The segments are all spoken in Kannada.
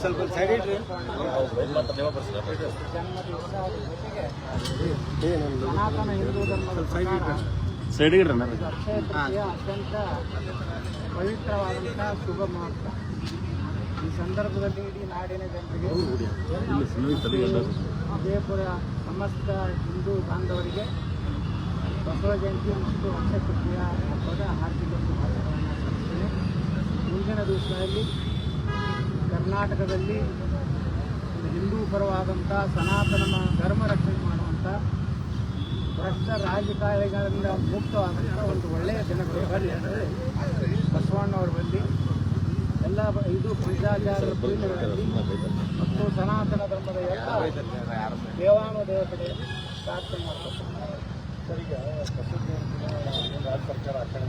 ಸ್ವಲ್ಪ ಸೈಡ್ ಇಡ್ರಿ ಸನಾತನ ಹಿಂದೂ ಧರ್ಮದ ಸೈಡ್ ಅತ್ಯಂತ ಪವಿತ್ರವಾದಂಥ ಶುಭ ಮುಹೂರ್ತ ಈ ಸಂದರ್ಭದಲ್ಲಿ ಇಡೀ ನಾಡಿನ ಜನರಿಗೆ ವಿಜಯಪುರ ಸಮಸ್ತ ಹಿಂದೂ ಬಾಂಧವರಿಗೆ ಬಸವ ಜಯಂತಿ ಮತ್ತು ಅಕ್ಷಯ ತೃತೀಯ ಹಬ್ಬದ ಹಾರ್ದಿಕ ಶುಭಾಶಯಗಳನ್ನು ಸಲ್ಲಿಸ್ತೇನೆ ಮುಂದಿನ ದಿವಸಗಳಲ್ಲಿ ಕರ್ನಾಟಕದಲ್ಲಿ ಒಂದು ಹಿಂದೂ ಪರವಾದಂಥ ಸನಾತನ ಧರ್ಮ ರಕ್ಷಣೆ ಮಾಡುವಂಥ ಭ್ರಷ್ಟ ರಾಜಕಾರಣಿಗಳಿಂದ ಮುಕ್ತವಾದಂಥ ಒಂದು ಒಳ್ಳೆಯ ದಿನಗಳು ಬರಲಿ ಹೇಳಿ ಬಸವಣ್ಣವರು ಬಂದು ಎಲ್ಲ ಇದು ಪಂಚಾಚಾರ ಮತ್ತು ಸನಾತನ ಧರ್ಮದ ಎಲ್ಲ ದೇವಾನು ದೇವತೆಗೆ ಪ್ರಾರ್ಥನೆ ಮಾಡಬೇಕು ಸರಿಗೆ? ಪ್ರಸಿದ್ಧ ರಾಜ್ಯ ಸರ್ಕಾರ ಆಚರಣೆ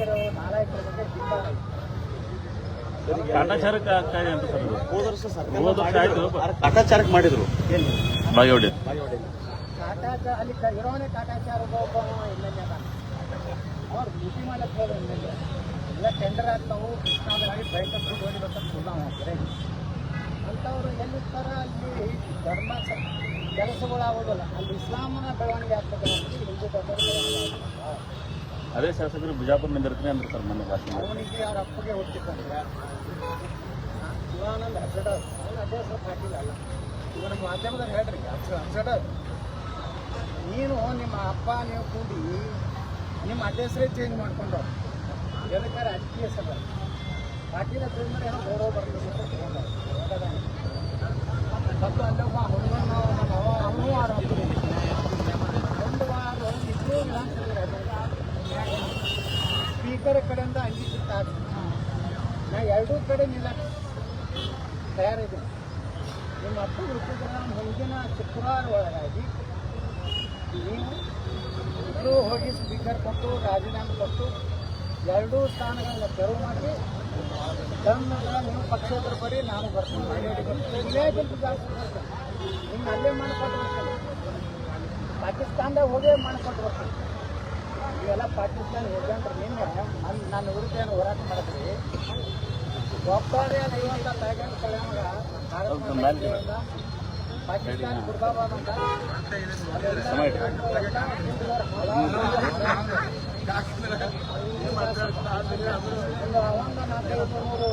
ಇದೆ ಕಾಟಾಚಾರಕ್ಕೆ ಅಂತ ಸರ್ ಇದು. ಹೋದ ವರ್ಷ ಸರ್ಕಾರ ಹೋದ ವರ್ಷ ಆಯ್ತು. ಕಾಟಾಚಾರಕ್ಕೆ ಮಾಡಿದ್ರು. ಎಲ್ಲಿ ಕೆಲಸಗಳಾಗೋದಲ್ಲ ಅವ್ರು ಡ್ಯೂಟಿ ಮಾಡಕ್ಕೆ ಹೋದ ಎಂ ಎಲ್ಲ ಟೆಂಡರ್ ಆಗ್ತಾವು ಕೃಷ್ಣಾದಲ್ಲಿ ಬೈಕಪ್ ದುಡ್ಡು ಹೊಡಿಬೇಕಂತ ಸುಳ್ಳು ಹೋಗ್ತಾರೆ ಅಂಥವ್ರು ಎಲ್ಲಿರ್ತಾರ ಅಲ್ಲಿ ಧರ್ಮ ಸ- ಕೆಲಸಗಳು ಆಗೋದಿಲ್ಲ. ಅಲ್ಲಿ ಇಸ್ಲಾಮನ ಬೆಳವಣಿಗೆ ಆಗ್ತದೆ ಹಿಂದೂ ಆಗೋದಿಲ್ಲ. ಅದೇ ಶಾಸಕರು ಬಿಜಾಪುರ ನಿಂದಿರ್ತೀನಿ ಅಂದ್ರೆ ಸರ್ ಮೊನ್ನೆ ಭಾಷಣ. ಅವನಿಗೆ ಅವ್ರ ಅಪ್ಪಗೆ ಹುಟ್ಟಿದ್ದಾರೆ ಶಿವಾನಂದ ಹಸಡ ಅವನ ಅದೇ ಹೆಸರು ಪಾಟೀಲ್ ಅಲ್ಲ ಇವನ ಮಾಧ್ಯಮದಲ್ಲಿ ಹೇಳ್ರಿ ಹಸಡ ನೀನು ನಿಮ್ಮ ಅಪ್ಪ, ನೀವು ಕೂಡಿ ನಿಮ್ಮ ಅಡ್ರೆಸ್ರೇ ಚೇಂಜ್ ಮಾಡ್ಕೊಂಡು ಎದಕ್ಕೆ ರಾಜಕೀಯ ಹೆಸರು ಪಾಟೀಲ ತಿಳ್ದ್ರೆ ಏನೋ ಗೌರವ ಬರ್ತದೆ? ಮತ್ತು ಅಲ್ಲೊಬ್ಬ ಹುಡುಗನ ಅವನು ಆರೋಪ ಎರಡೂ ಕಡೆ ನಿಲ್ಲ ತಯಾರಿದ್ದೀನಿ ನಿಮ್ಮ ಅಪ್ಪ ಹುಟ್ಟಿದ್ರೆ ಮುಂದಿನ ಶುಕ್ರವಾರ ಒಳಗಾಗಿ ನೀವು ಇಬ್ಬರು ಹೋಗಿ ಸ್ಪೀಕರ್ ಕೊಟ್ಟು, ರಾಜೀನಾಮೆ ಕೊಟ್ಟು ಎರಡೂ ಸ್ಥಾನಗಳನ್ನ ತೆರವು ಮಾಡಿ ತಮ್ಮ ನೀವು ಪಕ್ಷೇತರ ಬರೀ ನಾನು ಬರ್ತೀನಿ. ನಿಮ್ಮ ಇಲ್ಲೇ ಬರ್ತೀನಿ ಅಲ್ಲೇ ಮಾಡಿಕೊಟ್ಟು ಬರ್ತೀನಿ ಪಾಕಿಸ್ತಾನದಾಗ ಹೋಗೇ ಮಾಡಿಕೊಟ್ಟು ಬರ್ತೀನಿ ಇವೆಲ್ಲ ಪಾಕಿಸ್ತಾನ ಹೋಗ್ಯಂದ್ರೆ ನಿನ್ನೆ ನನ್ನ ವಿರುದ್ಧ ಹೋರಾಟ ಮಾಡಿದ್ರಿ? ಪಾಕಿಸ್ತಾನ ಮುರ್ದಾಬಾದ್ ಅಂತ ಒಂದು ಒಂದು ನಾಲ್ಕೈದು ನೂರು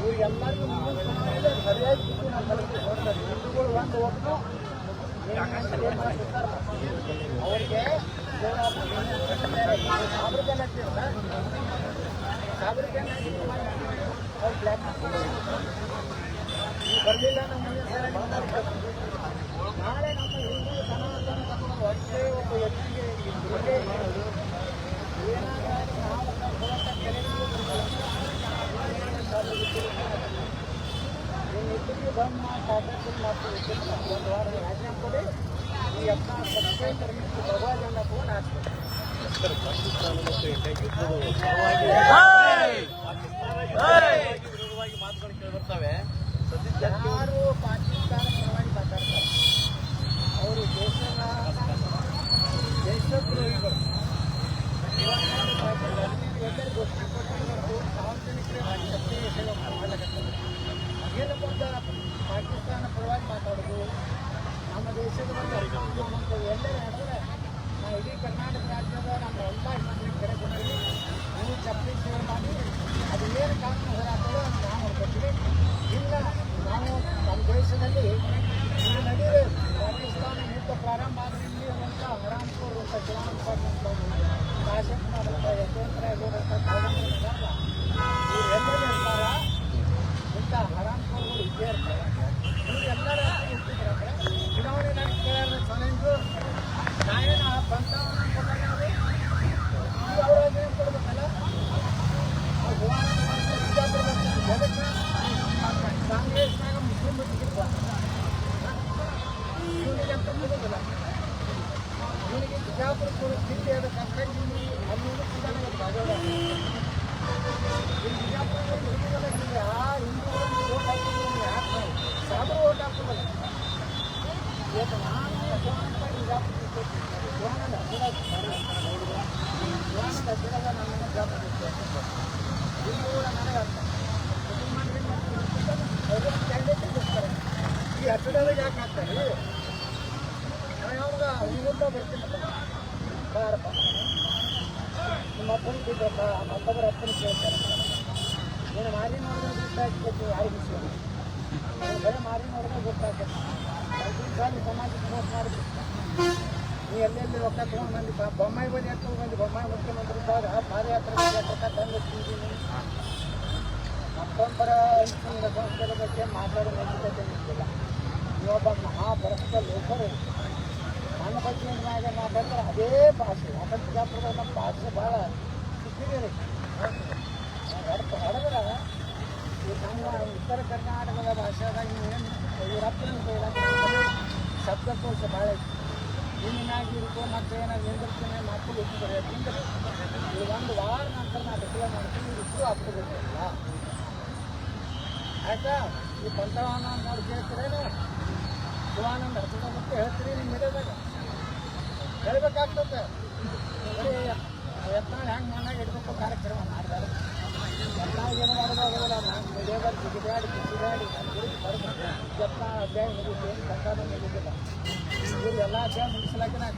ಇವ್ರಿಗೆಲ್ಲರಿಗೂ ಸರಿಯಾಗಿ ನಾವು ಕಲಿತೀವಿ ಹಿಂದೂಗಳು ಒಂದು ಒಟ್ಟು ಅವರಿಗೆ ಬರಲಿಲ್ಲ ನಾಳೆ ನಮ್ಮ ಹಿಂದೂ ಸನಾತನ ಧರ್ಮದ ಒಟ್ಟೆ ಒಬ್ಬ ವ್ಯಕ್ತಿಗೆ ಇಬ್ಬರಿಗೆ ಏನಾದರೂ ನಾವು ಹೋರಾಟ ಇನ್ನಿಬ್ಬರಿಗೆ ಬ್ರಹ್ಮ ಸಾಧಕರು ಮತ್ತು ವಿದ್ಯುತ್ ಒಂದು ವಾರ ರಾಜೀನಾಮೆ ಕೊಡಿ ಈ ಅಪ್ಪ ಸಬ್ಸ್ಕ್ರೈಬರ್ ಭಗವಾನ್ ತಗೊಂಡು ಯಾರು ಪಾಕಿಸ್ತಾನ ಪರವಾಗಿ ಮಾತಾಡ್ತಾರೆ? ಅವರು ದೇಶದ ದೇಶದ್ರೋಹಿಗಳು ಎಲ್ಲರೂ ಗೋಷ್ಠಿ ಕೊಟ್ಟು ಸಾರ್ವಜನಿಕರೇ ಮಾಡಿ ಸತ್ಯ ಮಾಡಲಾಗತ್ತದೆ ಏನಪ್ಪ ಅಂತ ಪಾಕಿಸ್ತಾನ ಪರವಾಗಿ ಮಾತಾಡೋದು? ನಮ್ಮ ದೇಶದ ಬಗ್ಗೆ ಎಲ್ಲರೂ ಹೇಳಿದ್ರೆ ನಾವು ಇಡೀ ಕರ್ನಾಟಕ ಬಿಜಾಪುರ ಜಿಲ್ಲೆಯಾದ ಕರ್ನಾಟಕ ಜಿಲ್ಲೆ ಅನ್ನೋದು ಕೂಡ ನನಗೆ ಭಾಗವಹಿಸಿದೆ ಈ ಹಸಿರಾದಾಗ ಯಾಕೆ ಹಾಕ್ತಾರೆ ನಾನು ಯಾವಾಗ ಇಲ್ಲಿಂದ ಬರ್ತೀನಪ್ಪ ಬಾರಪ್ಪ ನಿಮ್ಮ ಅಪ್ಪನ ಬಿದ್ದಪ್ಪ ಮತ್ತೊಬ್ಬರ ಅಪ್ಪನ ಕೇಳ್ತಾರೆ ನೀನು ಮಾರಿ ನೋಡಿದ್ರೆ ಗೊತ್ತಾಗ್ತೈತಿ ಯಾರಿಗೆ ವಿಷಯ ಬರೀ ಮಾರಿ ನೋಡಿದ್ರೆ ಗೊತ್ತಾಗ್ತೈತಿ ಐದು ಸಾಲ ಸಮಾಜಕ್ಕೆ ಮೋಸ ಮಾಡಿಬಿಟ್ಟು ನೀ ಎಲ್ಲೆಲ್ಲಿ ರೊಕ್ಕ ತೊಗೊಂಡು ಬಂದು ಬ- ಬೊಮ್ಮಾಯಿ ಬದಿ ಹತ್ತು ಬಂದು ಬೊಮ್ಮಾಯಿ ಮುಖ್ಯಮಂತ್ರಿ ಇದ್ದಾಗ ಪಾದಯಾತ್ರೆ ರೊಕ್ಕ ತಂದು ತಿಂದೀನಿ ಮತ್ತೊಬ್ಬರ ಹಿಂದಿನ ಸಂಸ್ಥೆಗಳ ಬಗ್ಗೆ ಮಾತಾಡೋ ನೈತಿಕತೆ ಇರ್ತಿಲ್ಲ ನೀವೊಬ್ಬ ಮಹಾಭರತ ಲೋಕರು ನನ್ನ ಬಗ್ಗೆ ಏನಾಗ ಮಾತಾಡ್ತಾರೆ ಅದೇ ಭಾಷೆ ಯಾಕಂದ್ರೆ ಬಿಜಾಪುರದ ನಮ್ಮ ಭಾಷೆ ಭಾಳ ಸುಪೀರಿಯರ್ ಐತಿ ಹೊಡೆದ್ರೆ ಈ ನಮ್ಮ ಉತ್ತರ ಕರ್ನಾಟಕದ ಭಾಷೆದಾಗ ನೀವೇನು ಇವರಪ್ಪನ ಶಬ್ದಕೋಶ ಭಾಳ ಐತಿ ನಿನ್ನಾಗಿ ಇರ್ಕೋ ಮತ್ತೆ ಏನಾದ್ರು ನಿಂದಿರ್ತೀನಿ ಮಕ್ಕಳು ಇರ್ತಾರೆ ಯಾಕಂದ್ರೆ ಈ ಒಂದು ವಾರ ನಂತರ ನಾ ಬಿಸಿಲ ಮಾಡ್ತೀನಿ ಇಷ್ಟು ಆಗ್ತದಿಲ್ಲ ಆಯ್ತಾ ಈ ಬಂಡವಾಳ ನೋಡಿ ಕೇಳ್ತೀರೇನು ಶಿವಾನಂದ ಹತ್ತಿರ ಮತ್ತೆ ಹೇಳ್ತೀರಿ ನಿಮ್ಮ ಹಿಡಿಯೋದಾಗ ಹೇಳ್ಬೇಕಾಗ್ತದೆ. ಯತ್ನಾಳ್ ಹೆಂಗೆ ಮಣ್ಣಾಗ ಇಡಬೇಕು ಕಾರ್ಯಕ್ರಮ ಮಾಡ್ತಾರೆ ಯತ್ನಾಳ್ ಏನು ಮಾಡೋದಾಗಲ್ಲ ನಾನು ಹಿಡಿಯೋದಾಗ ಜಿಗಿದಾಡಿ ಜಿಗಿದಾಡಿ ಗುರುತು ಬರ್ಬೇಕು. ಯತ್ನಾಳ್ ಅಧ್ಯಾಯ ಮುಗಿದು ಏನು ಕನ್ನಡ ಮುಗಿದಿಲ್ಲ. ಇವ್ರು ಎಲ್ಲ ಅಧ್ಯಾಯ ಮುಗಿಸಲಾಗಿ ನಾನು